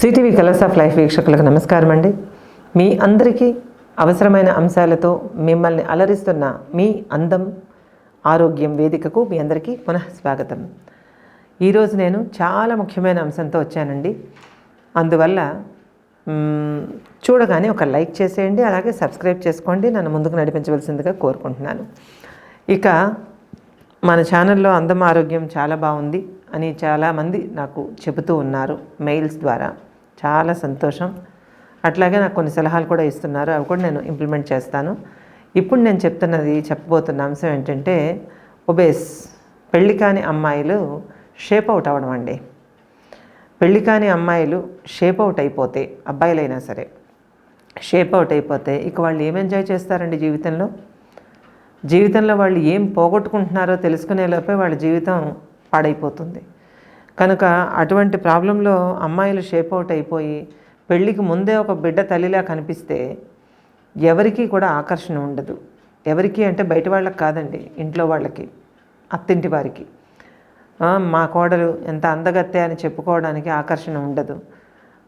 CTV colours of life వీక్షకులకు నమస్కారం అండి. మీ అందరికీ అవసరమైన అంశాలతో మిమ్మల్ని అలరిస్తున్న మీ అందం ఆరోగ్యం వేదికకు మీ అందరికీ పునః స్వాగతం. ఈరోజు నేను చాలా ముఖ్యమైన అంశంతో వచ్చానండి. అందువల్ల చూడగానే ఒక లైక్ చేసేయండి అలాగే సబ్స్క్రైబ్ చేసుకోండి నన్ను ముందుకు నడిపించవలసిందిగా కోరుకుంటున్నాను. ఇక మన ఛానల్లో అందం ఆరోగ్యం చాలా బాగుంది అని చాలామంది నాకు చెబుతూ ఉన్నారు మెయిల్స్ ద్వారా. చాలా సంతోషం. అట్లాగే నాకు కొన్ని సలహాలు కూడా ఇస్తున్నారు. అవి కూడా నేను ఇంప్లిమెంట్ చేస్తాను. ఇప్పుడు నేను చెప్తున్నది చెప్పబోతున్న అంశం ఏంటంటే ఒబేస్ పెళ్ళి కాని అమ్మాయిలు షేప్ అవుట్ అవ్వడం అండి. పెళ్ళి కాని అమ్మాయిలు షేప్ అవుట్ అయిపోతే అబ్బాయిలైనా సరే షేప్ అవుట్ అయిపోతే ఇక వాళ్ళు ఏం ఎంజాయ్ చేస్తారండి జీవితంలో? జీవితంలో వాళ్ళు ఏం పోగొట్టుకుంటున్నారో తెలుసుకునే లోపే వాళ్ళ జీవితం పాడైపోతుంది. కనుక అటువంటి ప్రాబ్లంలో అమ్మాయిలు షేప్ అవుట్ అయిపోయి పెళ్ళికి ముందే ఒక బిడ్డ తల్లిలా కనిపిస్తే ఎవరికీ కూడా ఆకర్షణ ఉండదు. ఎవరికి అంటే బయట వాళ్ళకి కాదండి ఇంట్లో వాళ్ళకి అత్తింటి వారికి. మా కోడలు ఎంత అందగత్తే అని చెప్పుకోవడానికి ఆకర్షణ ఉండదు.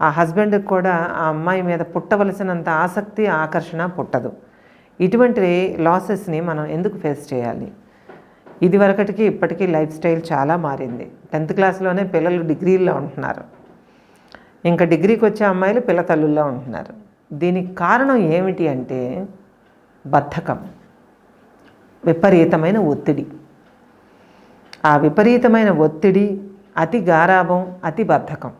ఆ హస్బెండ్కి కూడా ఆ అమ్మాయి మీద పుట్టవలసినంత ఆసక్తి ఆకర్షణ పుట్టదు. ఇటువంటి లాసెస్ని మనం ఎందుకు ఫేస్ చేయాలి? ఇదివరకటికి ఇప్పటికీ లైఫ్ స్టైల్ చాలా మారింది. టెన్త్ క్లాస్లోనే పిల్లలు డిగ్రీల్లో ఉంటున్నారు. ఇంకా డిగ్రీకి వచ్చే అమ్మాయిలు పిల్ల తల్లుల్లో ఉంటున్నారు. దీనికి కారణం ఏమిటి అంటే బద్ధకం. విపరీతమైన ఒత్తిడి. ఆ విపరీతమైన ఒత్తిడి అతి గారాభం అతి బద్ధకం.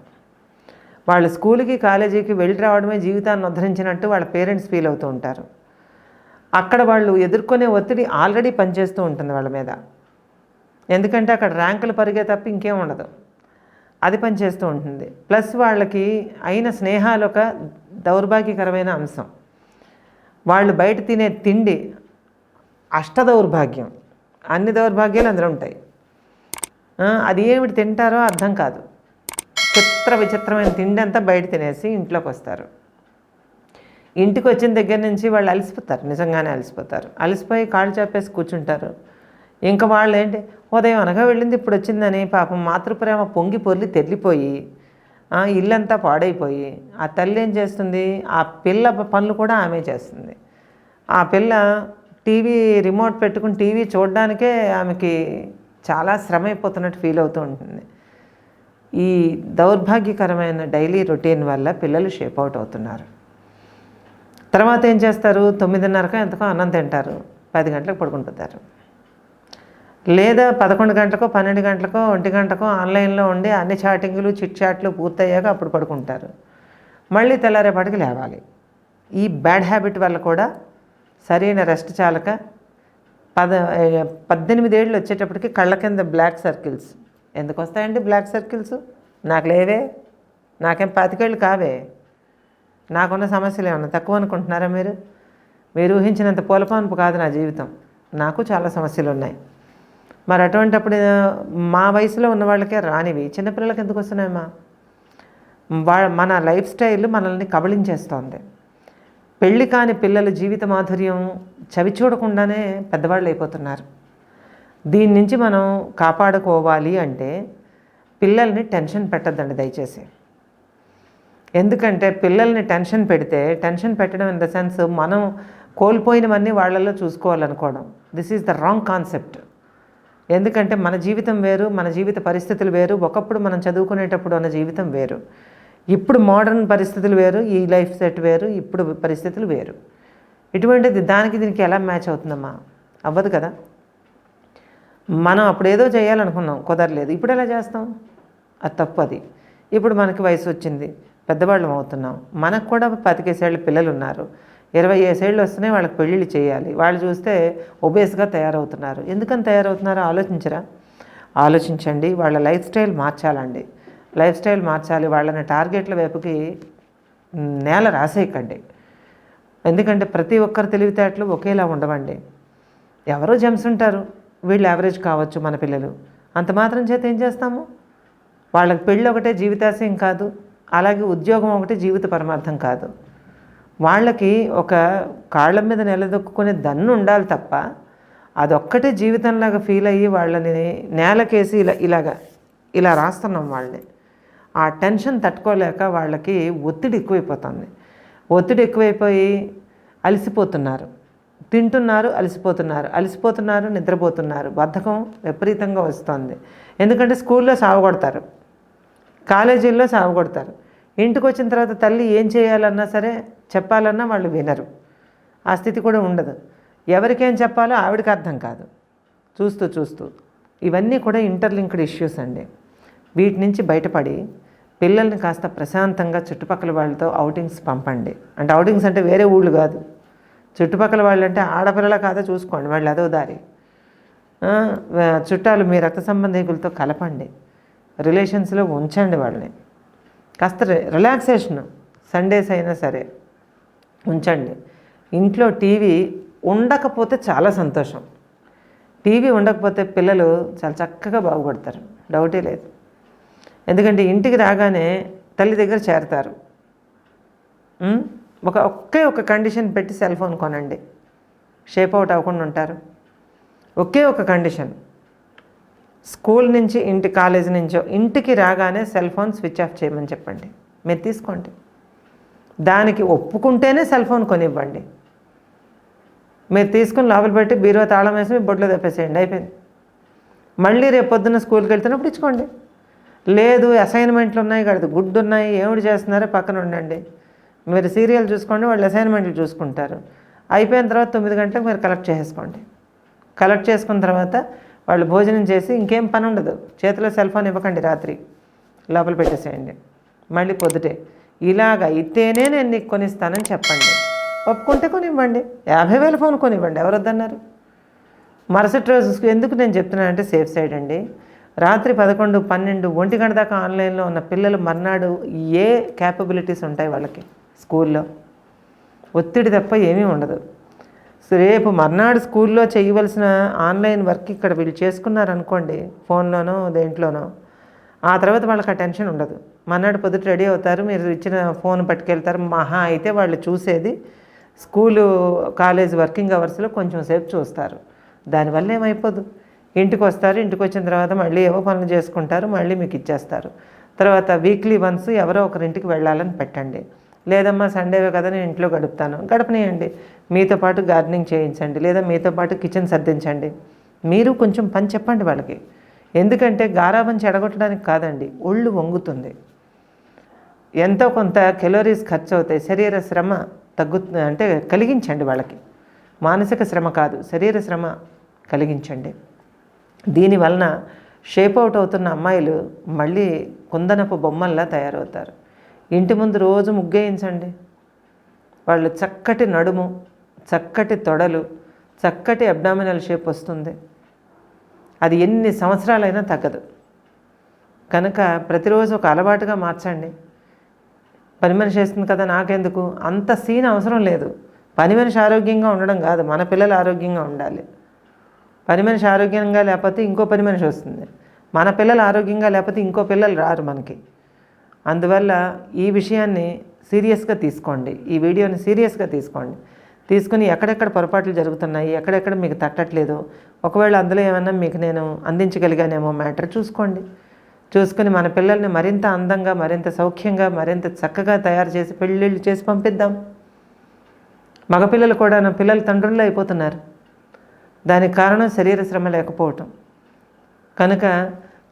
వాళ్ళు స్కూల్కి కాలేజీకి వెళ్ళి రావడమే జీవితాన్ని ఉద్ధరించినట్టు వాళ్ళ పేరెంట్స్ ఫీల్ అవుతూ ఉంటారు. అక్కడ వాళ్ళు ఎదుర్కొనే ఒత్తిడి ఆల్రెడీ పనిచేస్తూ ఉంటుంది వాళ్ళ మీద. ఎందుకంటే అక్కడ ర్యాంకులు పరిగే తప్ప ఇంకేం ఉండదు. అది పనిచేస్తూ ఉంటుంది. ప్లస్ వాళ్ళకి అయిన స్నేహాలు ఒక దౌర్భాగ్యకరమైన అంశం. వాళ్ళు బయట తినే తిండి అష్ట దౌర్భాగ్యం. అన్ని దౌర్భాగ్యాలు అందులో ఉంటాయి. అది ఏమిటి తింటారో అర్థం కాదు. చిత్ర విచిత్రమైన తిండి అంతా బయట తినేసి ఇంట్లోకి వస్తారు. ఇంటికి వచ్చిన దగ్గర నుంచి వాళ్ళు అలసిపోతారు నిజంగానే అలసిపోతారు. అలసిపోయి కాళ్ళు చేపేసి కూర్చుంటారు. ఇంకా వాళ్ళు ఏంటి ఉదయం అనగా వెళ్ళింది ఇప్పుడు వచ్చిందని పాపం మాతృప్రేమ పొంగి పొర్లి తెల్లిపోయి ఇల్లంతా పాడైపోయి ఆ తల్లి ఏం చేస్తుంది? ఆ పిల్ల పనులు కూడా ఆమె చేస్తుంది. ఆ పిల్ల టీవీ రిమోట్ పెట్టుకుని టీవీ చూడడానికే ఆమెకి చాలా శ్రమ అయిపోతున్నట్టు ఫీల్ అవుతూ ఉంటుంది. ఈ దౌర్భాగ్యకరమైన డైలీ రొటీన్ వల్ల పిల్లలు షేప్ అవుట్ అవుతున్నారు. తర్వాత ఏం చేస్తారు? తొమ్మిదిన్నరకు ఎంతకో అన్నం తింటారు. పది గంటలకు పడుకుంటారు. లేదా పదకొండు గంటలకో పన్నెండు గంటలకో ఒంటి గంటకో ఆన్లైన్లో ఉండి అన్ని చాటింగ్లు చిట్ చాట్లు పూర్తయ్యాక అప్పుడు పడుకుంటారు. మళ్ళీ తెల్లారేపాటికి లేవాలి. ఈ బ్యాడ్ హ్యాబిట్ వల్ల కూడా సరైన రెస్ట్ చాలక పద పద్దెనిమిది ఏళ్ళు వచ్చేటప్పటికి కళ్ళ కింద బ్లాక్ సర్కిల్స్. ఎందుకు వస్తాయండి బ్లాక్ సర్కిల్స్? నాకు లేవే. నాకేం పాతికేళ్ళు కావే. నాకున్న సమస్యలు ఏమన్నా తక్కువ అనుకుంటున్నారా మీరు? మీరు ఊహించినంత పూలపాన్పు కాదు నా జీవితం. నాకు చాలా సమస్యలు ఉన్నాయి మరి అటువంటిప్పుడు మా వయసులో ఉన్న వాళ్ళకే రానివి. చిన్నపిల్లలకి ఎందుకు వస్తున్నాయమ్మా? వా మన లైఫ్ స్టైల్ మనల్ని కబళించేస్తోంది. పెళ్ళి కాని పిల్లల జీవిత మాధుర్యం చవి చూడకుండానే పెద్దవాళ్ళు అయిపోతున్నారు. దీని నుంచి మనం కాపాడుకోవాలి అంటే పిల్లల్ని టెన్షన్ పెట్టద్దండి దయచేసి. ఎందుకంటే పిల్లల్ని టెన్షన్ పెడితే టెన్షన్ పెట్టడం ఇన్ ద సెన్స్ మనం కోల్పోయినవన్నీ వాళ్ళల్లో చూసుకోవాలనుకోవడం. This is the wrong concept ఎందుకంటే మన జీవితం వేరు మన జీవిత పరిస్థితులు వేరు ఒకప్పుడు మనం చదువుకునేటప్పుడు ఉన్న జీవితం వేరు. ఇప్పుడు మోడర్న్ పరిస్థితులు వేరు ఈ లైఫ్ సెట్ వేరు ఇప్పుడు పరిస్థితులు వేరు. ఇటువంటిది దానికి దీనికి ఎలా మ్యాచ్ అవుతుందమ్మా? అవ్వదు కదా? మనం అప్పుడు ఏదో చేయాలనుకున్నాం కుదరలేదు. ఇప్పుడు ఎలా చేస్తాం? అది తప్పు అది. ఇప్పుడు మనకి వయసు వచ్చింది. పెద్దవాళ్ళం అవుతున్నాం. మనకు కూడా పతికేసేళ్ళ పిల్లలు ఉన్నారు ఇరవై ఏసేళ్ళు వస్తున్నాయి వాళ్ళకి పెళ్ళిళ్ళు చేయాలి. వాళ్ళు చూస్తే ఒబేస్గా తయారవుతున్నారు. ఎందుకని తయారవుతున్నారో? ఆలోచించరా? ఆలోచించండి. వాళ్ళ లైఫ్ స్టైల్ మార్చాలండి. లైఫ్ స్టైల్ మార్చాలి. వాళ్ళని టార్గెట్ల వైపుకి నేల రాసేయకండి. ఎందుకంటే ప్రతి ఒక్కరి తెలివితేటలు ఒకేలా ఉండవండి. ఎవరో జెమ్స్ ఉంటారు. వీళ్ళు యావరేజ్ కావచ్చు మన పిల్లలు. అంత మాత్రం చేత ఏం చేస్తాము? వాళ్ళకి పెళ్ళి ఒకటే జీవితాశయం కాదు. అలాగే ఉద్యోగం ఒకటి జీవిత పరమార్థం కాదు. వాళ్ళకి ఒక కాళ్ళ మీద నిలదొక్కునే దన్ను ఉండాలి తప్ప అదొక్కటే జీవితంలాగా ఫీల్ అయ్యి వాళ్ళని నేలకేసి ఇలా ఇలాగా ఇలా రాస్తున్నాం వాళ్ళని. ఆ టెన్షన్ తట్టుకోలేక వాళ్ళకి ఒత్తిడి ఎక్కువైపోతుంది. ఒత్తిడి ఎక్కువైపోయి అలసిపోతున్నారు. తింటున్నారు అలసిపోతున్నారు. అలసిపోతున్నారు నిద్రపోతున్నారు. బద్ధకం విపరీతంగా వస్తుంది. ఎందుకంటే స్కూల్లో సావగొడతారు. కాలేజీల్లో సావగొడతారు ఇంటికి వచ్చిన తర్వాత తల్లి ఏం చేయాలన్నా సరే చెప్పాలన్నా వాళ్ళు వినరు. ఆ స్థితి కూడా ఉండదు. ఎవరికేం చెప్పాలో ఆవిడకి అర్థం కాదు. చూస్తూ చూస్తూ. ఇవన్నీ కూడా ఇంటర్లింక్డ్ ఇష్యూస్ అండి. వీటి నుంచి బయటపడి పిల్లల్ని కాస్త ప్రశాంతంగా చుట్టుపక్కల వాళ్ళతో అవుటింగ్స్ పంపండి. అంటే అవుటింగ్స్ అంటే వేరే ఊళ్ళు కాదు. చుట్టుపక్కల వాళ్ళు అంటే ఆడపిల్లల కాదా చూసుకోండి. వాళ్ళు అదో దారి. చుట్టాలు మీ రక్త సంబంధికులతో కలపండి. రిలేషన్స్లో ఉంచండి వాళ్ళని. కాస్త రి- రిలాక్సేషన్. సండేస్ అయినా సరే ఉంచండి. ఇంట్లో టీవీ ఉండకపోతే చాలా సంతోషం. టీవీ ఉండకపోతే పిల్లలు చాలా చక్కగా బాగుపడతారు. డౌటే లేదు. ఎందుకంటే ఇంటికి రాగానే తల్లి దగ్గర చేరతారు. ఒక ఒకే ఒక కండిషన్ పెట్టి సెల్ ఫోన్ కొనండి. షేప్ అవుట్ అవ్వకుండా ఉంటారు. ఒకే ఒక కండిషన్. స్కూల్ నుంచి ఇంటి కాలేజ్ నుంచో ఇంటికి రాగానే సెల్ ఫోన్ స్విచ్ ఆఫ్ చేయమని చెప్పండి. మీరు తీసుకోండి. దానికి ఒప్పుకుంటేనే సెల్ ఫోన్ కొనివ్వండి. మీరు తీసుకుని లోపల పెట్టి బీరువా తాళం వేసి మీ బొడ్లో తెప్పేసేయండి. అయిపోయింది. మళ్ళీ రేపు పొద్దున్న స్కూల్కి వెళ్తున్నప్పుడు ఇచ్చుకోండి. లేదు అసైన్మెంట్లు ఉన్నాయి కదా గుడ్ ఉన్నాయి ఏమిటి చేస్తున్నారో పక్కన ఉండండి. మీరు సీరియల్ చూసుకోండి వాళ్ళు అసైన్మెంట్లు చూసుకుంటారు. అయిపోయిన తర్వాత తొమ్మిది గంటలకు మీరు కలెక్ట్ చేసుకోండి కలెక్ట్ చేసుకున్న తర్వాత వాళ్ళు భోజనం చేసి ఇంకేం పని ఉండదు. చేతిలో సెల్ ఫోన్ ఇవ్వకండి రాత్రి. లోపల పెట్టేసేయండి. మళ్ళీ పొద్దుటే. ఇలాగ అయితేనే నేను నీకు కొనిస్తానని చెప్పండి. ఒప్పుకుంటే కొనివ్వండి. యాభై వేల ఫోన్ కొనివ్వండి. ఎవరు వద్దన్నారు? మరుసటి రోజు ఎందుకు నేను చెప్తున్నానంటే సేఫ్ సైడ్ అండి. రాత్రి పదకొండు పన్నెండు ఒంటి గంట దాకా ఆన్లైన్లో ఉన్న పిల్లలు మర్నాడు ఏ క్యాపబిలిటీస్ ఉంటాయి వాళ్ళకి? స్కూల్లో. ఒత్తిడి తప్ప ఏమీ ఉండదు. రేపు మర్నాడు స్కూల్లో చేయవలసిన ఆన్లైన్ వర్క్ ఇక్కడ వీళ్ళు చేసుకున్నారనుకోండి ఫోన్లోనో దేంట్లోనో ఆ తర్వాత వాళ్ళకి ఆ టెన్షన్ ఉండదు. మర్నాడు పొద్దుట రెడీ అవుతారు మీరు ఇచ్చిన ఫోన్ పట్టుకెళ్తారు మహా అయితే వాళ్ళు చూసేది స్కూలు కాలేజ్ వర్కింగ్ అవర్స్లో కొంచెం సేపు చూస్తారు. దానివల్ల ఏమైపోదు. ఇంటికి వస్తారు ఇంటికి వచ్చిన తర్వాత మళ్ళీ ఏవో పనులు చేసుకుంటారు మళ్ళీ మీకు ఇచ్చేస్తారు. తర్వాత వీక్లీ వన్స్ ఎవరో ఒకరింటికి వెళ్ళాలని పెట్టండి. లేదమ్మా సండేవే కదా నేను ఇంట్లో గడుపుతాను. గడపనియండి. మీతో పాటు గార్డెనింగ్ చేయించండి. లేదా మీతో పాటు కిచెన్ సర్దించండి. మీరు కొంచెం పని చెప్పండి వాళ్ళకి. ఎందుకంటే గారాబం చెడగొట్టడానికి కాదండి ఒళ్ళు వంగుతుంది. ఎంతో కొంత కెలోరీస్ ఖర్చు అవుతాయి శరీర శ్రమ తగ్గు అంటే కలిగించండి వాళ్ళకి. మానసిక శ్రమ కాదు శరీర శ్రమ కలిగించండి. దీనివలన షేప్ అవుట్ అవుతున్న అమ్మాయిలు మళ్ళీ కుందనపు బొమ్మల్లా తయారవుతారు. ఇంటి ముందు రోజు ముగ్గేయించండి. వాళ్ళు చక్కటి నడుము చక్కటి తొడలు చక్కటి అబ్డామినల్ షేప్ వస్తుంది. అది ఎన్ని సంవత్సరాలైనా తగ్గదు. కనుక ప్రతిరోజు ఒక అలవాటుగా మార్చండి. పని మనిషి వేస్తుంది కదా నాకెందుకు? అంత సీన్ అవసరం లేదు. పని మనిషి ఆరోగ్యంగా ఉండడం కాదు మన పిల్లలు ఆరోగ్యంగా ఉండాలి. పని మనిషి ఆరోగ్యంగా లేకపోతే ఇంకో పని మనిషి వస్తుంది. మన పిల్లలు ఆరోగ్యంగా లేకపోతే ఇంకో పిల్లలు రారు మనకి. అందువల్ల ఈ విషయాన్ని సీరియస్గా తీసుకోండి. ఈ వీడియోని సీరియస్గా తీసుకోండి. తీసుకుని ఎక్కడెక్కడ పొరపాట్లు జరుగుతున్నాయి ఎక్కడెక్కడ మీకు తట్టట్లేదు ఒకవేళ అందులో ఏమన్నా మీకు నేను అందించగలిగానేమో మ్యాటర్ చూసుకోండి. చూసుకుని మన పిల్లల్ని మరింత అందంగా మరింత సౌఖ్యంగా మరింత చక్కగా తయారు చేసి పెళ్ళిళ్ళు చేసి పంపిద్దాం. మగపిల్లలు కూడా నా పిల్లలు తండ్రుల్లో అయిపోతున్నారు. దానికి కారణం శరీర శ్రమ లేకపోవటం. కనుక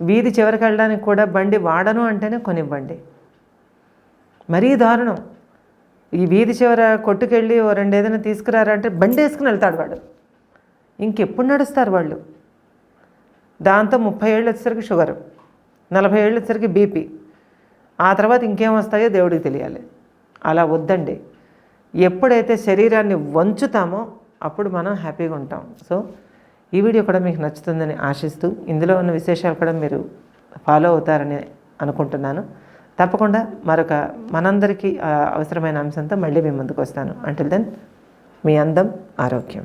వీధి చివరికి వెళ్ళడానికి కూడా బండి వాడను అంటేనే కొనివ్వండి. మరీ దారుణం. ఈ వీధి చివర కొట్టుకెళ్ళి ఓ రెండు ఏదైనా తీసుకురారంటే బండి వేసుకుని వెళ్తాడు వాడు. ఇంకెప్పుడు నడుస్తారు వాళ్ళు? దాంతో ముప్పై ఏళ్ళు వచ్చేసరికి షుగర్ నలభై ఏళ్ళు వచ్చేసరికి బీపీ. ఆ తర్వాత ఇంకేం వస్తాయో దేవుడికి తెలియాలి. అలా వద్దండి. ఎప్పుడైతే శరీరాన్ని వంచుతామో అప్పుడు మనం హ్యాపీగా ఉంటాం. సో ఈ వీడియో కూడా మీకు నచ్చుతుందని ఆశిస్తూ ఇందులో ఉన్న విశేషాలు కూడా మీరు ఫాలో అవుతారని అనుకుంటున్నాను. తప్పకుండా మరొక మనందరికీ అవసరమైన అంశంతో మళ్ళీ మీ ముందుకు వస్తాను. అంటిల్ దెన్ మీ అందం ఆరోగ్యం.